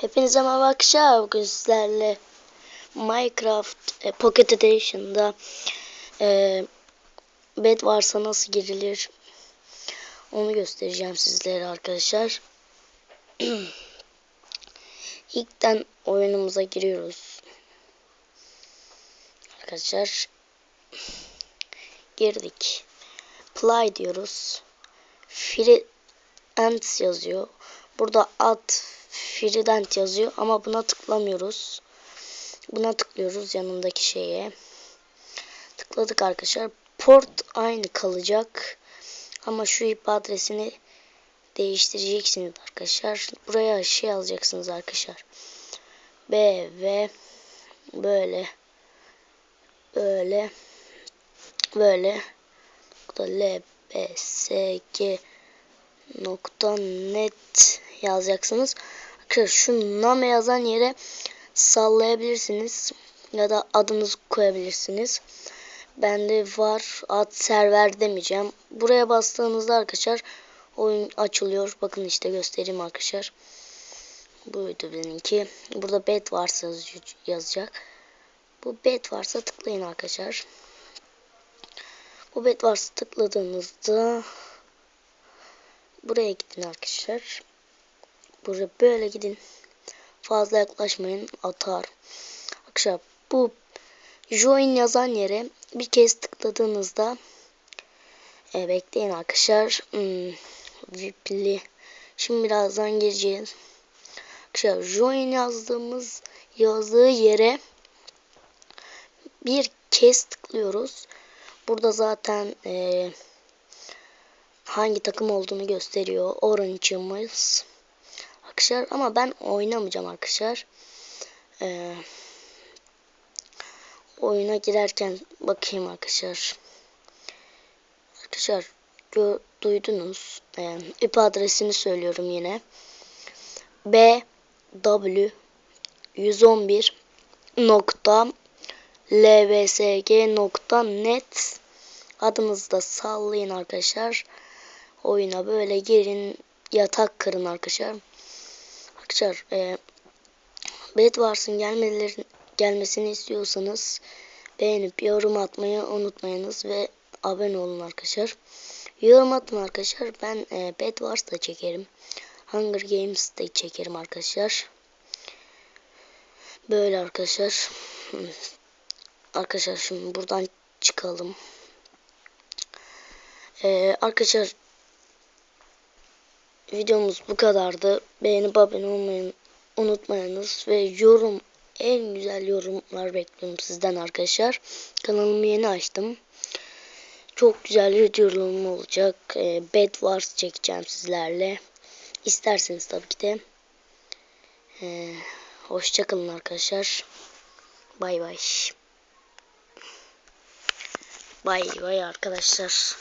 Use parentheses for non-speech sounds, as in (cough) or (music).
Hepinize merhaba arkadaşlar. Bugün sizlerle Minecraft e, Pocket Edition'da e, bed varsa nasıl girilir onu göstereceğim sizlere arkadaşlar. (clears throat) İlkten oyunumuza giriyoruz. Arkadaşlar girdik. Play diyoruz. Free Ants yazıyor. Burada at Freedent yazıyor ama buna tıklamıyoruz. Buna tıklıyoruz yanındaki şeye. Tıkladık arkadaşlar. Port aynı kalacak. Ama şu IP adresini değiştireceksiniz arkadaşlar. Buraya şey yazacaksınız arkadaşlar. B ve böyle böyle böyle L B S G nokta net yazacaksınız. Arkadaşlar şu name yazan yere sallayabilirsiniz ya da adınızı koyabilirsiniz. Bende var ad server demeyeceğim. Buraya bastığınızda arkadaşlar oyun açılıyor. Bakın işte göstereyim arkadaşlar. Buydu benimki. Burada bet varsa yazacak. Bu bet varsa tıklayın arkadaşlar. Bu bet varsa tıkladığınızda buraya gidin arkadaşlar. Buraya böyle gidin. Fazla yaklaşmayın. Atar. Arkadaşlar bu join yazan yere bir kez tıkladığınızda e, bekleyin arkadaşlar. Hmm, VIP'li. Şimdi birazdan gireceğiz. Arkadaşlar join yazdığımız yazdığı yere bir kez tıklıyoruz. Burada zaten e, hangi takım olduğunu gösteriyor. Orange'ımız. Arkadaşlar ama ben oynamayacağım arkadaşlar. Ee, oyuna girerken bakayım arkadaşlar. Arkadaşlar duydunuz. Ee, IP adresini söylüyorum yine. B W 111 nokta lvsg nokta net adınızı da sallayın arkadaşlar. Oyuna böyle girin yatak kırın arkadaşlar. Arkadaşlar e, Bedwars'ın gelmesini istiyorsanız beğenip yorum atmayı unutmayınız ve abone olun arkadaşlar. Yorum atın arkadaşlar. Ben e, Bedwars çekerim. Hunger Games de çekerim arkadaşlar. Böyle arkadaşlar. (laughs) Arkadaşlar şimdi buradan çıkalım. Ee, arkadaşlar videomuz bu kadardı. Beğenip abone olmayı unutmayınız ve yorum en güzel yorumlar bekliyorum sizden arkadaşlar. Kanalımı yeni açtım. Çok güzel videolarım olacak. E, Bed Wars çekeceğim sizlerle. İsterseniz tabii ki de. E, Hoşçakalın arkadaşlar. Bay bay. Bay bay arkadaşlar.